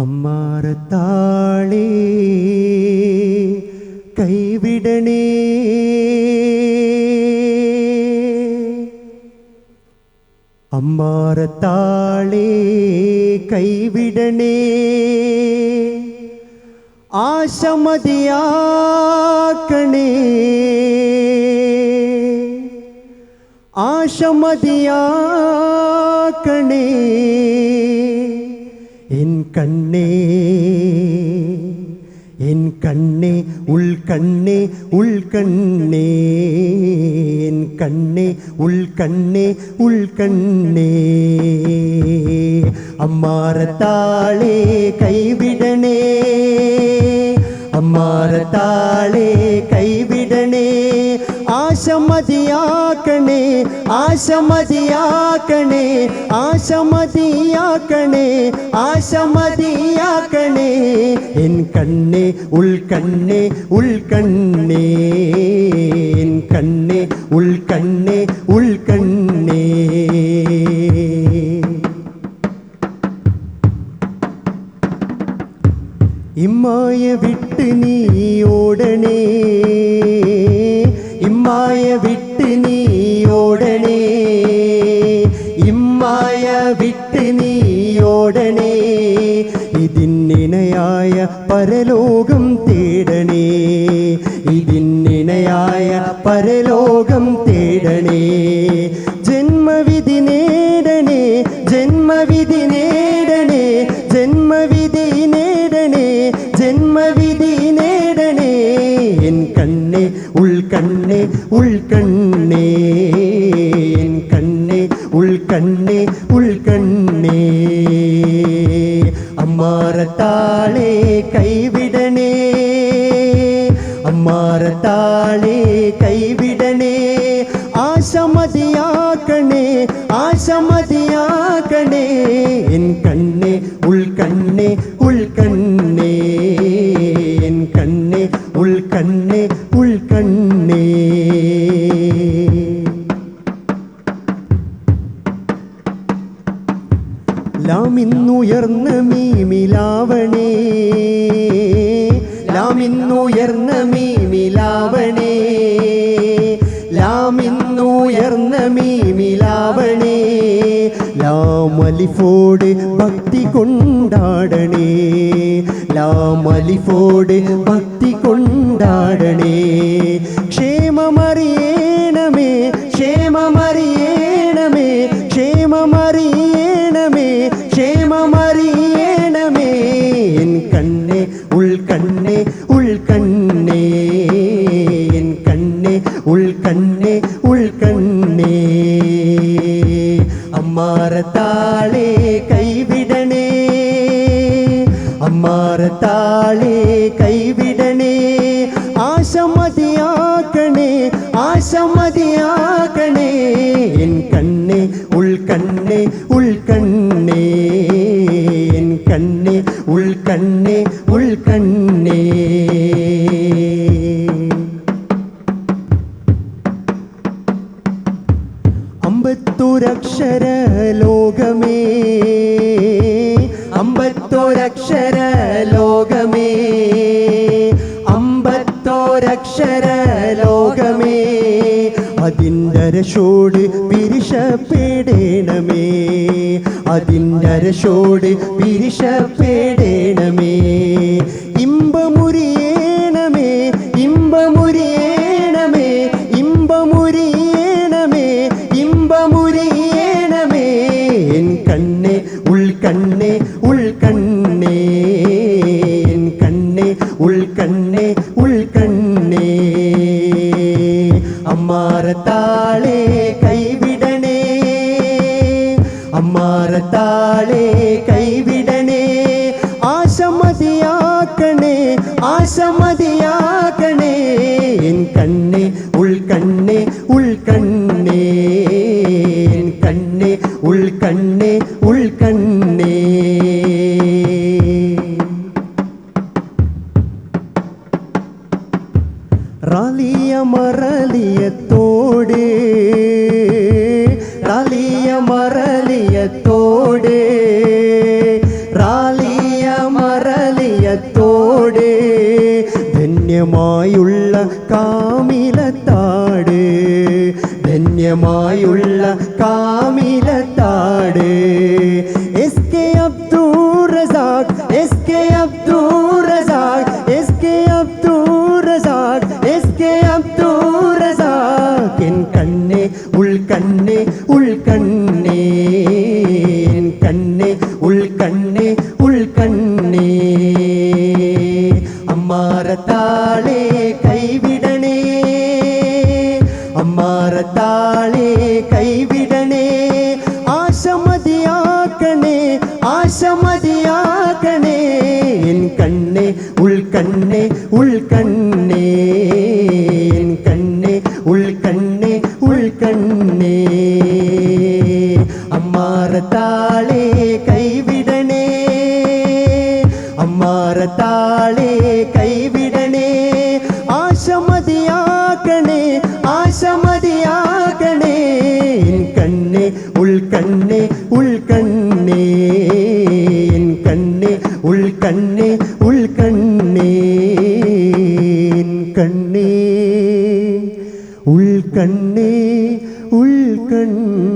அம்மாரத்தாளே கைவிடனே அம்மாரத்தாளே கைவிடனே ஆசமதியாக்கணே. ஆசமதியாக்கணே. என் கண்ணே என் கண்ணே உள் கண்ணே உள் கண்ணே என் கண்ணே உள் கண்ணே உள் கண்ணே. அம்மாரத்தாளே கைவிடனே அம்மாரத்தாளே கைவிட ആശമതിയാക്കണേ ആശമതിയാക്കണേ ആശ മതിയാക്കണേ എൻ കണ്ണേ ഉൾക്കണ്ണേ ഉൾക്കണ്ണേ എൻ കണ്ണേ ഉൾക്കണ്ണേ ഉൾക്കണ്ണേ ഇമ്മായ വിട്ട് നീ ഓടണേ. ഇമ്മായ വിട്ട് ഓടണേ ഇമ്മായ വിട്ട് നീ ഓടണേ ഇതിനിണയായ പരലോകം തേടണേ ഇതിനിണയായ പരലോകം തേടണേ. ജന്മവിധി നേടണേ ജന്മവിധി നേടണേ ജന്മവിധി നേടണേ ജന്മവിധി നേടണേ. എൻ കണ്ണേ ഉൾക്കണ്ണേ ഉൾക്കണ്ണേ அம்மாரத்தாளே கைவிடனே. அம்மாரத்தாளே கைவிடனே. ஆசமதியாக்கணே ஆசமதியாக்கணே ലാമിന്നുയർന്ന മീമിലാവണേ. ലാമിന്നുയർന്ന മീമിലാവണേ. ലാമിന്നുയർന്ന മീമിലാവണേ. ലാമലിഫോട് ഭക്തി കൊണ്ടാടണേ. ലാമലിഫോട് ഭക്തി കൊണ്ടാടണേ. கண்ணே உள் கண்ணே என் கண்ணே உள் கண்ணே உள் கண்ணே. அம்மாரத்தாளே கைவிடனே. அம்மாரத்தாளே கைவிடனே. ஆசமதியாக்கணே ஆசமதியாக்கணே. என் கண்ணே உள் கண்ணே உள் கண்ணே. കണ്ണേ ഉൾക്കണ്ണേ ഉൾക്കണ്ണേ. അമ്പത്തൊരക്ഷര ലോകമേ അമ്പത്തൊരക്ഷര ലോകമേ അമ്പത്തൊരക്ഷര ലോകമേ അതിന്റെ അരശോട് പിരിശപ്പെടേണമേ. അതിന്റെ രക്ഷോട് പിരിശപ്പെടേണമേ. ഇമ്പമുരിയേണമേ ഇമ്പമുരിയേണമേ ഇമ്പമുരിയേണമേ ഇമ്പമുരിയേണമേ എൻ കണ്ണെ ഉൾക്കണ്ണെ ഉൾക്കണ്ണേ എൻ കണ്ണേ ഉൾക്കണ്ണേ கண்ணே உள் கண்ணே. ராலிய மரலி ധന്യമായുള്ള കാമിലത്താട് S K Abdur Razak S K Abdur Razak S K Abdur Razak S K Abdur ആശമതിയാക്കണേ എൻ കണ്ണേ ഉൾക്കണ്ണേ ഉൾക്കണ്ണേ എൻ കണ്ണേ ഉൾക്കണ്ണേ ഉൾക്കണ്ണേ അമ്മാറത്താളെ ഉൾക്കണ്ണേ ഉൾക്കണ്ണേ